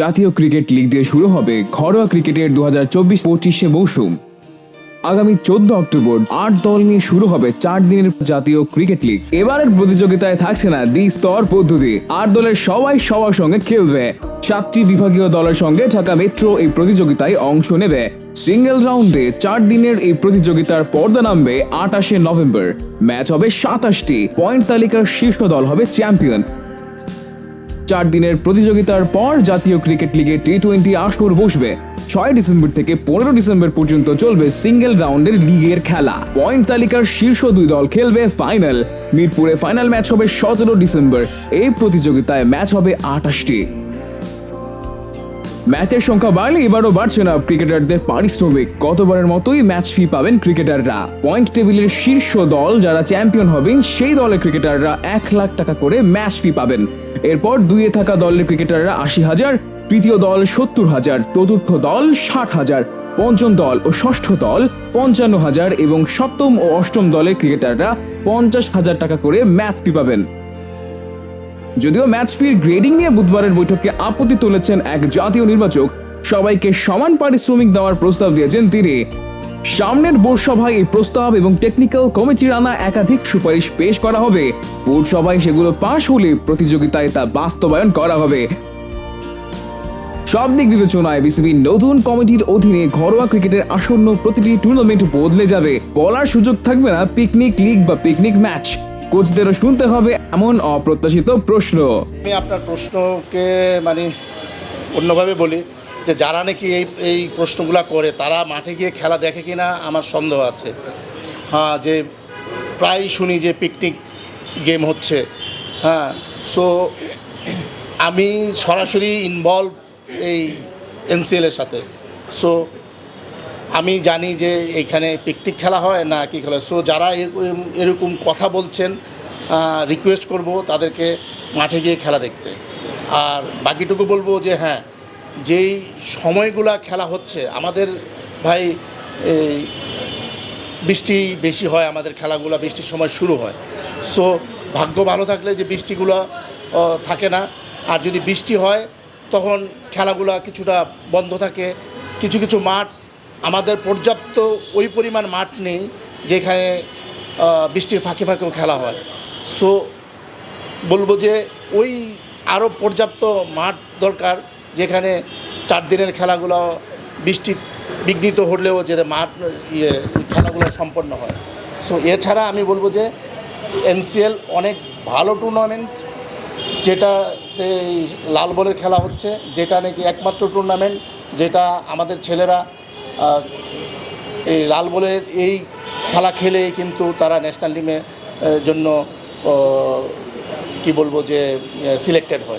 জাতীয় cricket league দিয়ে শুরু হবে ঘরোয়া ক্রিকেটের দু হাজার চব্বিশ পঁচিশে মৌসুম। আগামী চোদ্দ অক্টোবর আট দল নিয়ে শুরু হবে চার দিনের জাতীয় ক্রিকেট লিগ। এবারের প্রতিযোগিতায় থাকছে না দ্বি স্তর পদ্ধতি। আট দলের সবাই সবার সঙ্গে খেলবে। সাতটি বিভাগীয় দলের সঙ্গে ঢাকা মেট্রো এই প্রতিযোগিতায় অংশ নেবে। সিঙ্গেল রাউন্ডে চার দিনের এই প্রতিযোগিতার পর্দা নামবে আটাশে নভেম্বর। ম্যাচ হবে সাতাশটি। পয়েন্ট তালিকার শীর্ষ দল হবে চ্যাম্পিয়ন। চার দিনের প্রতিযোগিতার পর জাতীয় ক্রিকেট লিগে টি টোয়েন্টি আসর বসবে। ছয় ডিসেম্বর থেকে পনেরো ডিসেম্বর পর্যন্ত চলবে সিঙ্গেল রাউন্ডের লিগের খেলা। পয়েন্ট তালিকার শীর্ষ দুই দল খেলবে ফাইনাল। মিরপুরে ফাইনাল ম্যাচ হবে সতেরো ডিসেম্বর। এই প্রতিযোগিতায় ম্যাচ হবে আটাশটি ম্যাচের সংখ্যা বাড়লে এবারও বাড়ছে না ক্রিকেটারদের পারিশ্রমিক। গতবারের মতোই ম্যাচ ফি পাবেন ক্রিকেটাররা। পয়েন্ট টেবিলের শীর্ষ দল যারা চ্যাম্পিয়ন হবেন, সেই দলের ক্রিকেটাররা এক লাখ টাকা করে ম্যাচ ফি পাবেন। এরপর দুইয়ে থাকা দলের ক্রিকেটাররা আশি হাজার, তৃতীয় দল সত্তর হাজার, চতুর্থ দল ষাট হাজার, পঞ্চম দল ও ষষ্ঠ দল পঞ্চান্ন হাজার এবং সপ্তম ও অষ্টম দলের ক্রিকেটাররা পঞ্চাশ হাজার টাকা করে ম্যাচ ফি পাবেন। যদিও ম্যাচ ফির গ্রেডিং নিয়ে বুধবারের বৈঠকে আপত্তি তুলেছেন এক জাতীয় নির্বাচক, সবাইকে সমান পারিশ্রমিক দেওয়ার প্রস্তাব দিয়েছেন তিনি। সামনের বোর্ড সভায় এই প্রস্তাব এবং টেকনিক্যাল কমিটির আনা একাধিক সুপারিশ পেশ করা হবে। বোর্ড সভায় সেগুলো পাশ হলে প্রতিযোগিতায় তা বাস্তবায়ন করা হবে। সব দিক বিবেচনায় বিসিবি নতুন কমিটির অধীনে ঘরোয়া ক্রিকেটের আসন্ন প্রতিটি টুর্নামেন্ট বদলে যাবে। বলার সুযোগ থাকবে না পিকনিক লিগ বা পিকনিক ম্যাচ কোচদেরও শুনতে হবে এমন অপ্রত্যাশিত প্রশ্ন। আমি আপনার প্রশ্নকে মানে অন্যভাবে বলি যে যারা নাকি এই এই প্রশ্নগুলো করে, তারা মাঠে গিয়ে খেলা দেখে কি না আমার সন্দেহ আছে। হ্যাঁ যে প্রায় শুনি যে পিকনিক গেম হচ্ছে। হ্যাঁ সো আমি সরাসরি ইনভলভ এই এনসিএলের সাথে। সো আমি জানি যে এখানে পিকনিক খেলা হয় না কি খেলা সো যারা এরকম কথা বলছেন রিকোয়েস্ট করব তাদেরকে মাঠে গিয়ে খেলা দেখতে। আর বাকিটুকু বলব যে হ্যাঁ যেই সময়গুলা খেলা হচ্ছে, আমাদের ভাই বৃষ্টি বেশি হয়, আমাদের খেলাগুলো বৃষ্টির সময় শুরু হয়। সো ভাগ্য ভালো থাকলে যে বৃষ্টিগুলো থাকে না। আর যদি বৃষ্টি হয়, তখন খেলাগুলো কিছুটা বন্ধ থাকে। কিছু কিছু মাঠ আমাদের পর্যাপ্ত ওই পরিমাণ মাঠ নেই যেখানে বৃষ্টির ফাঁকে ফাঁকেও খেলা হয়। সো বলব যে ওই আরও পর্যাপ্ত মাঠ দরকার যেখানে চার দিনের খেলাগুলো বৃষ্টি বিঘ্নিত হলেও যাতে মাঠ ইয়ে খেলাগুলো সম্পন্ন হয়। সো এছাড়া আমি বলব যে এনসিএল অনেক ভালো টুর্নামেন্ট যেটাতে লাল বলের খেলা হচ্ছে, যেটা নাকি একমাত্র টুর্নামেন্ট যেটা আমাদের ছেলেরা এই লাল বলের এই খেলা খেলে কিন্তু তারা ন্যাশনাল টিমের জন্য কী বলব যে সিলেক্টেড হয়।